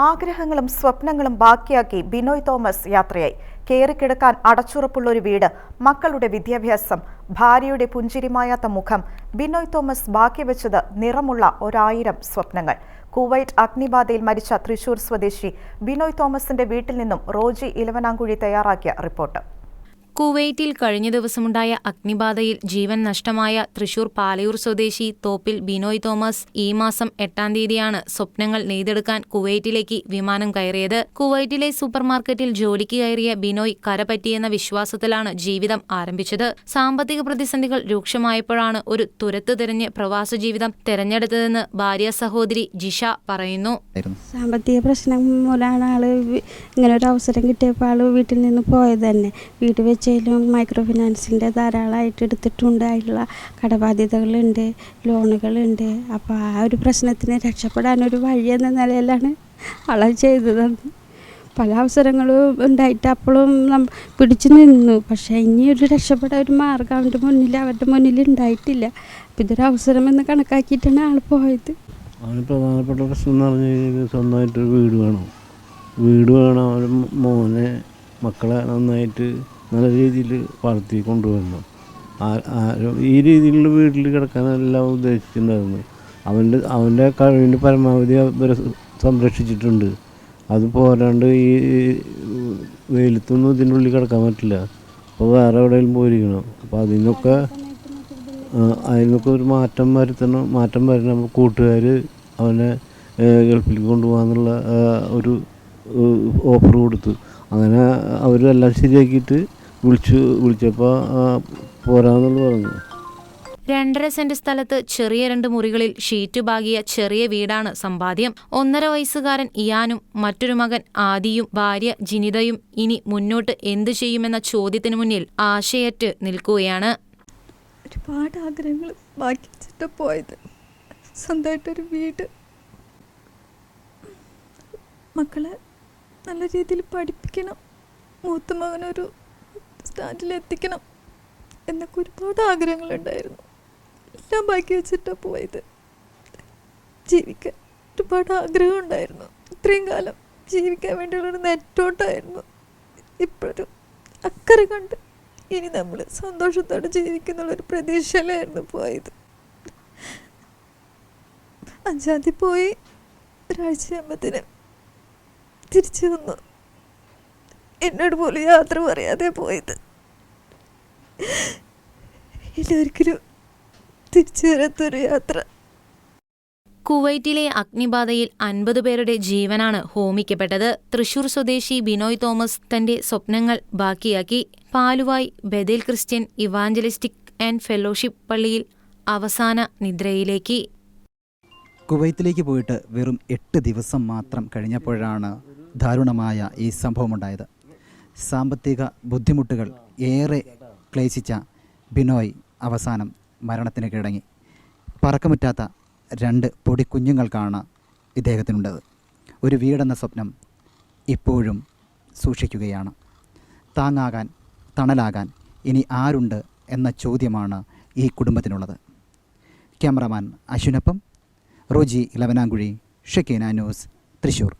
ആഗ്രഹങ്ങളും സ്വപ്നങ്ങളും ബാക്കിയാക്കി ബിനോയ് തോമസ് യാത്രയായി. കയറിക്കിടക്കാൻ അടച്ചുറപ്പുള്ള ഒരു വീട് മക്കളുടെ വിദ്യാഭ്യാസം ഭാര്യയുടെ പുഞ്ചിരിമായാത്ത മുഖം ബിനോയ് തോമസ് ബാക്കി വെച്ചത് നിറമുള്ള ഒരായിരം സ്വപ്നങ്ങൾ. കുവൈറ്റ് അഗ്നിബാധയിൽ മരിച്ച തൃശൂർ സ്വദേശി ബിനോയ് തോമസിന്റെ വീട്ടിൽ നിന്നും റോജി ഇലവനാങ്കുഴി തയ്യാറാക്കിയ റിപ്പോർട്ട്. കുവൈറ്റിൽ കഴിഞ്ഞ ദിവസമുണ്ടായ അഗ്നിബാധയിൽ ജീവൻ നഷ്ടമായ തൃശൂർ പാലയൂർ സ്വദേശി തോപ്പിൽ ബിനോയ് തോമസ് ഈ മാസം എട്ടാം തീയതിയാണ് സ്വപ്നങ്ങൾ നെയ്തെടുക്കാൻ കുവൈറ്റിലേക്ക് വിമാനം കയറിയത്. കുവൈറ്റിലെ സൂപ്പർമാർക്കറ്റിൽ ജോലിക്ക് കയറിയ ബിനോയ് കരപറ്റിയെന്ന വിശ്വാസത്തിലാണ് ജീവിതം ആരംഭിച്ചത്. സാമ്പത്തിക പ്രതിസന്ധികൾ രൂക്ഷമായപ്പോഴാണ് ഒരു തുരത്ത് തിരഞ്ഞ് പ്രവാസ ജീവിതം തെരഞ്ഞെടുത്തതെന്ന് ഭാര്യ സഹോദരി ജിഷ പറയുന്നു. സാമ്പത്തിക പ്രശ്നം മൂലമാണ് ആൾ ഇങ്ങനെ ഒരു അവസരം കിട്ടിയപ്പോൾ ആൾ വീട്ടിൽ നിന്ന് പോയത് തന്നെ. വീട് വെച്ചാലും മൈക്രോ ഫിനാൻസിന്റെ ധാരാളമായിട്ട് എടുത്തിട്ടുണ്ട്. അതിലുള്ള കടബാധ്യതകളുണ്ട് ലോണുകളുണ്ട്. അപ്പോൾ ആ ഒരു പ്രശ്നത്തിന് രക്ഷപ്പെടാനൊരു വഴി എന്ന നിലയിലാണ് ആളെ ചെയ്തത്. പല അവസരങ്ങളും ഉണ്ടായിട്ട് അപ്പോഴും നം പിടിച്ചു നിന്നു. പക്ഷേ ഇനി ഒരു രക്ഷപ്പെടാൻ ഒരു മാർഗം അവന്റെ മുന്നിൽ അവരുടെ മുന്നിൽ ഉണ്ടായിട്ടില്ല. അപ്പോൾ ഇതൊരു അവസരമെന്ന് കണക്കാക്കിയിട്ടാണ് ആൾ പോയത്. അവന് പ്രധാനപ്പെട്ട പ്രശ്നം എന്ന് പറഞ്ഞു കഴിഞ്ഞാൽ സ്വന്തമായിട്ടൊരു വീട് വേണം. വീട് വേണം. അവൻ മോനെ മക്കളെ നന്നായിട്ട് നല്ല രീതിയിൽ വളർത്തി ആരും ഈ രീതിയിലുള്ള വീട്ടിൽ കിടക്കാനെല്ലാം ഉദ്ദേശിച്ചിട്ടുണ്ടായിരുന്നു. അവന്റെ അവന്റെ കഴിവിന്റെ പരമാവധി അവരെ സംരക്ഷിച്ചിട്ടുണ്ട്. അത് പോരാണ്ട് ഈ വെയിലത്തൊന്നും ഇതിന്റെ ഉള്ളിൽ കിടക്കാൻ പറ്റില്ല. അപ്പോൾ വേറെ എവിടെയെങ്കിലും പോയിരിക്കണം. അപ്പോൾ അതിനൊക്കെ അതിനൊക്കെ ഒരു മാറ്റം വരുത്തണം. മാറ്റം വരണം കൂട്ടുകാർ അവനെ ഗൾഫിൽ കൊണ്ടുപോകാന്നുള്ള ഒരു ഓഫർ കൊടുത്തു. അങ്ങനെ അവരെല്ലാം ശരിയാക്കിയിട്ട് വിളിച്ചു വിളിച്ചപ്പോൾ പോരാന്നുള്ള പറഞ്ഞു. രണ്ടര സെന്റ് സ്ഥലത്ത് ചെറിയ രണ്ട് മുറികളിൽ ഷീറ്റ് ബാഗിയ ചെറിയ വീടാണ് സമ്പാദ്യം. ഒന്നര വയസ്സുകാരൻ ഇയാനും മറ്റൊരു മകൻ ആദിയും ഭാര്യ ജിനിതയും ഇനി മുന്നോട്ട് എന്തു ചെയ്യുമെന്ന ചോദ്യത്തിനു മുന്നിൽ ആശയറ്റ് നിൽക്കുകയാണ്. ഒരുപാട് ആഗ്രഹങ്ങൾ ബാക്കി വെച്ചിട്ട് പോയത്. സ്വന്തമായിട്ടൊരു വീട്. മക്കളെ നല്ല രീതിയിൽ പഠിപ്പിക്കണം. മൂത്ത മകനൊരു സ്റ്റാൻഡിൽ എത്തിക്കണം എന്നൊക്കെ ഒരുപാട് ആഗ്രഹങ്ങളുണ്ടായിരുന്നു. എല്ലാം ബാക്കി വെച്ചിട്ടാണ് പോയത്. ജീവിക്കാൻ ഒരുപാട് ആഗ്രഹം ഉണ്ടായിരുന്നു ഇത്രയും കാലം ജീവിക്കാൻ വേണ്ടിയുള്ളൊരു നെറ്റോട്ടായിരുന്നു. ഇപ്പോഴൊരു അക്കരെ കണ്ട് ഇനി നമ്മൾ സന്തോഷത്തോടെ ജീവിക്കുന്നുള്ളൊരു പ്രതീക്ഷയിലായിരുന്നു പോയത്. അഞ്ചാം തീയതി പോയി ഒരാഴ്ചയാകുമ്പത്തിന് തിരിച്ചു വന്നു. എന്നോട് പോലും യാത്ര പറയാതെ പോയത്. ഇനി ഒരിക്കലും തിരിച്ചു വരാത്തൊരു യാത്ര. കുവൈറ്റിലെ അഗ്നിബാധയിൽ അൻപത് പേരുടെ ജീവനാണ് ഹോമിക്കപ്പെട്ടത്. തൃശൂർ സ്വദേശി ബിനോയ് തോമസ് തന്റെ സ്വപ്നങ്ങൾ ബാക്കിയാക്കി. Paluvai Bethel Christian evangelistic and fellowship പള്ളിയിൽ അവസാന നിദ്രയിലേക്ക്. കുവൈത്തിലേക്ക് പോയിട്ട് വെറും എട്ട് ദിവസം മാത്രം കഴിഞ്ഞപ്പോഴാണ് ദാരുണമായ ഈ സംഭവമുണ്ടായത്. സാമ്പത്തിക ബുദ്ധിമുട്ടുകൾ ഏറെ ക്ലേശിച്ച ബിനോയ് അവസാനം മരണത്തിന് കീഴടങ്ങി. പറക്കമുറ്റാത്ത രണ്ട് പൊടിക്കുഞ്ഞുങ്ങൾക്കാണ് ഇദ്ദേഹത്തിനുണ്ടത് ഒരു വീടെന്ന സ്വപ്നം ഇപ്പോഴും സൂക്ഷിക്കുകയാണ്. താങ്ങാകാൻ തണലാകാൻ ഇനി ആരുണ്ട് എന്ന ചോദ്യമാണ് ഈ കുടുംബത്തിനുള്ളത്. ക്യാമറമാൻ അശ്വിനൊപ്പം റോജി ഇലവനാങ്കുഴി ഷെക്കീന ന്യൂസ് തൃശ്ശൂർ